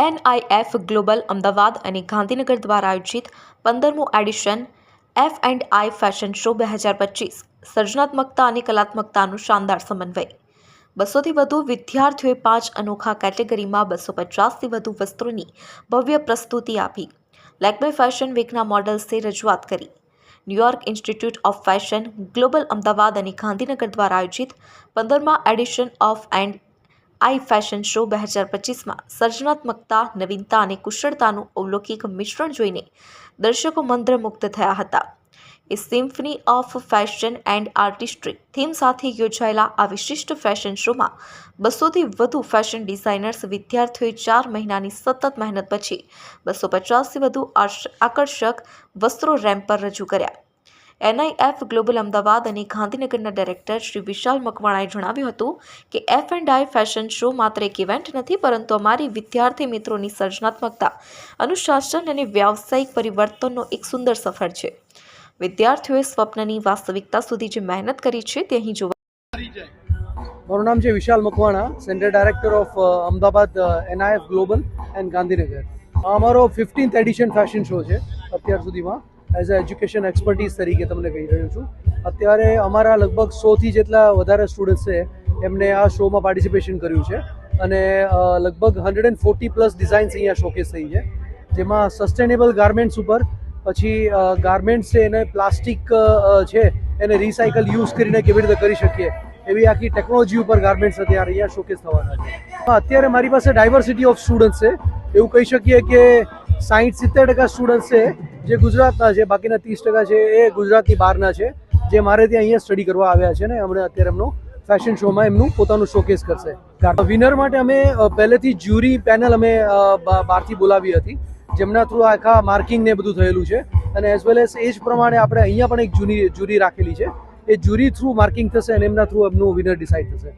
NIF global Ahmedabad અને ગાંધીનગર દ્વારા આયોજિત પંદરમું edition F and I fashion show બે હજાર પચીસ, સર્જનાત્મકતા અને કલાત્મકતાનું શાનદાર સમન્વય. બસોથી વધુ વિદ્યાર્થીઓએ પાંચ અનોખા કેટેગરીમાં બસો પચાસથી વધુ વસ્ત્રોની ભવ્ય પ્રસ્તુતિ આપી. લેકમે ફેશન વીકના મોડલ્સે રજૂઆત કરી. New York institute of fashion global Ahmedabad અને ગાંધીનગર દ્વારા આયોજિત પંદરમા edition F and I fashion show બે હજાર પચીસમાં સર્જનાત્મકતા, નવીનતા અને કુશળતાનું અવલૌકિક મિશ્રણ જોઈને દર્શકો મંત્રમુગ્ધ થયા હતા. A symphony of fashion and artistry theme સાથે યોજાયેલા આ વિશિષ્ટ ફેશન શોમાં બસોથી વધુ ફેશન ડિઝાઇનર્સ, વિદ્યાર્થીઓએ ચાર મહિનાની સતત મહેનત પછી બસો પચાસથી વધુ આકર્ષક વસ્ત્રો રેમ્પ પર રજૂ કર્યા. એનઆઈએફ ગ્લોબલ અમદાવાદ અને ગાંધીનગરના ડાયરેક્ટર શ્રી વિશાલ મકવાણાએ જણાવ્યું હતું કે F and I fashion show માત્ર એક ઇવેન્ટ નથી, પરંતુ અમારી વિદ્યાર્થી મિત્રોની સર્જનાત્મકતા, અનુશાસન અને વ્યાવસાયિક પરિવર્તનનો એક સુંદર સફર છે. વિદ્યાર્થીઓએ સ્વપ્નની વાસ્તવિકતા સુધી જે મહેનત કરી છે તે અહીં જોવા મારું નામ છે Vishal Makwana centre director of Ahmedabad NIF global and Gandhinagar. અમારો ફિફ્ટીન્થ એડિશન ફેશન શો છે અત્યાર સુધીમાં. એઝ અ એજ્યુકેશન એક્સપર્ટીઝ તરીકે તમને કહી રહ્યો છું. અત્યારે અમારા લગભગ સોથી જેટલા વધારે સ્ટુડન્ટ્સ છે, એમને આ શોમાં પાર્ટિસિપેશન કર્યું છે. અને લગભગ hundred and forty plus designs અહીંયા શોકેસ થઈ છે. જેમાં સસ્ટેનેબલ ગાર્મેન્ટ્સ ઉપર, પછી ગાર્મેન્ટ્સ છે એને પ્લાસ્ટિક છે, એને રિસાયકલ યુઝ કરીને કેવી રીતે કરી શકીએ, એવી આખી ટેકનોલોજી ઉપર ગાર્મેન્ટ્સ અત્યારે અહીંયા શોકેસ થવાના છે. અત્યારે મારી પાસે ડાયવર્સિટી ઓફ સ્ટુડન્ટ્સ છે. એવું કહી શકીએ કે સાઠ સિત્તેર ટકા સ્ટુડન્ટ્સ છે જે ગુજરાતના છે, બાકીના ત્રીસ ટકા છે એ ગુજરાતની બહારના છે, જે મારે ત્યાં અહીંયા સ્ટડી કરવા આવ્યા છે ને, હમણાં અત્યારે એમનો ફેશન શોમાં એમનું પોતાનું શોકેસ કરશે. વિનર માટે અમે પહેલેથી જ્યુરી પેનલ અમે બહારથી બોલાવી હતી, જેમના થ્રુ આખા માર્કિંગ ને બધું થયેલું છે. અને એઝ વેલ એઝ એ જ પ્રમાણે આપણે અહીંયા પણ એક જૂની જ્યુરી રાખેલી છે. એ જ્યુરી થ્રુ માર્કિંગ થશે અને એમના થ્રુ એમનું વિનર ડિસાઇડ થશે.